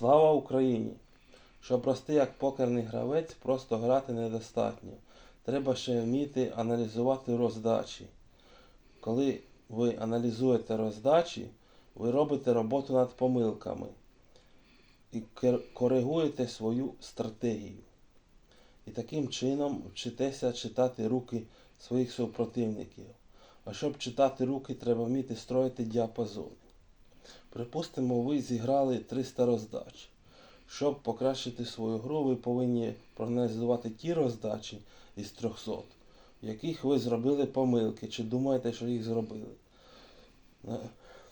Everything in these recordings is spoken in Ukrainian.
Слава Україні! Щоб рости як покерний гравець, просто грати недостатньо. Треба ще вміти аналізувати роздачі. Коли ви аналізуєте роздачі, ви робите роботу над помилками і коригуєте свою стратегію. І таким чином вчитеся читати руки своїх супротивників. А щоб читати руки, треба вміти строїти діапазони. Припустимо, ви зіграли 300 роздач. Щоб покращити свою гру, ви повинні проаналізувати ті роздачі із 300, в яких ви зробили помилки, чи думаєте, що їх зробили.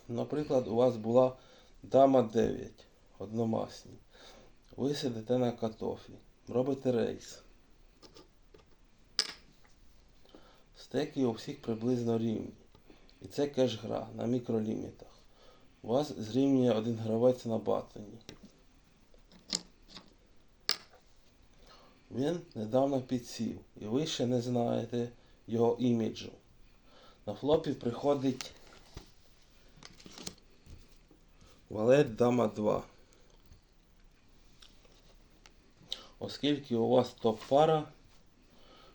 Наприклад, у вас була дама 9, одномасні. Ви сидите на катофі, робите рейс. Стеки у всіх приблизно рівні. І це кеш-гра на мікролімітах. Вас зрівнює один гравець на батоні. Він недавно підсів, і ви ще не знаєте його іміджу. На флопі приходить валет дама 2. Оскільки у вас топ-пара,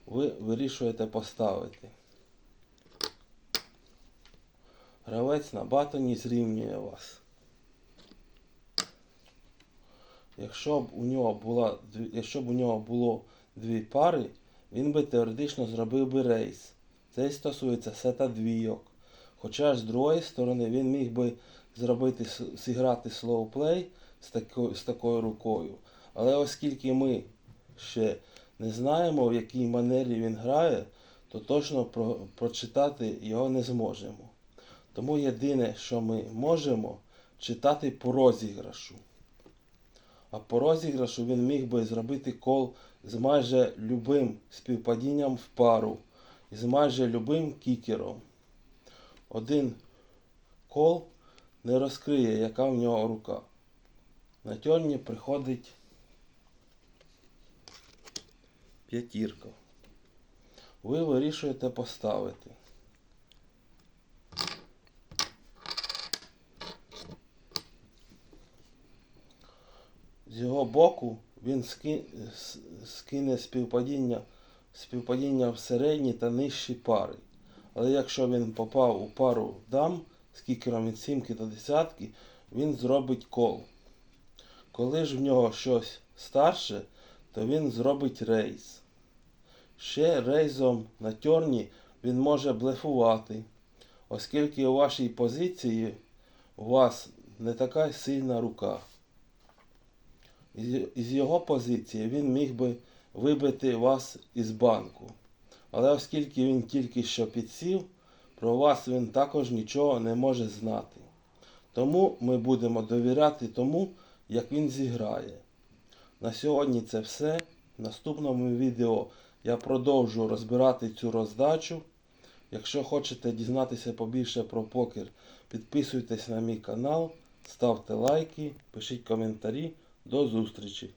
ви вирішуєте поставити. Гравець на батоні зрівнює вас. Якщо б у нього була якщо б у нього було дві пари, він би теоретично зробив би рейс. Це стосується сета двійок. Хоча з другої сторони він міг би зробити зіграти слоуплей з з такою рукою. Але оскільки ми ще не знаємо, в якій манері він грає, то точно про, прочитати його не зможемо. Тому єдине, що ми можемо, читати по розіграшу. А по розіграшу він міг би зробити кол з майже любим співпадінням в пару і з майже любим кікером. Один кол не розкриє, яка в нього рука. На тьорні приходить п'ятірка. Ви вирішуєте поставити. З його боку він скине співпадіння, співпадіння в середні та нижчі пари. Але якщо він попав у пару дам з кікером від сімки до десятки, він зробить кол. Коли ж в нього щось старше, то він зробить рейс. Ще рейзом на тьорні він може блефувати, оскільки у вашій позиції у вас не така сильна рука. Із його позиції він міг би вибити вас із банку. Але оскільки він тільки що підсів, про вас він також нічого не може знати. Тому ми будемо довіряти тому, як він зіграє. На сьогодні це все. В наступному відео я продовжу розбирати цю роздачу. Якщо хочете дізнатися побільше про покер, підписуйтесь на мій канал, ставте лайки, пишіть коментарі. До зустрічі!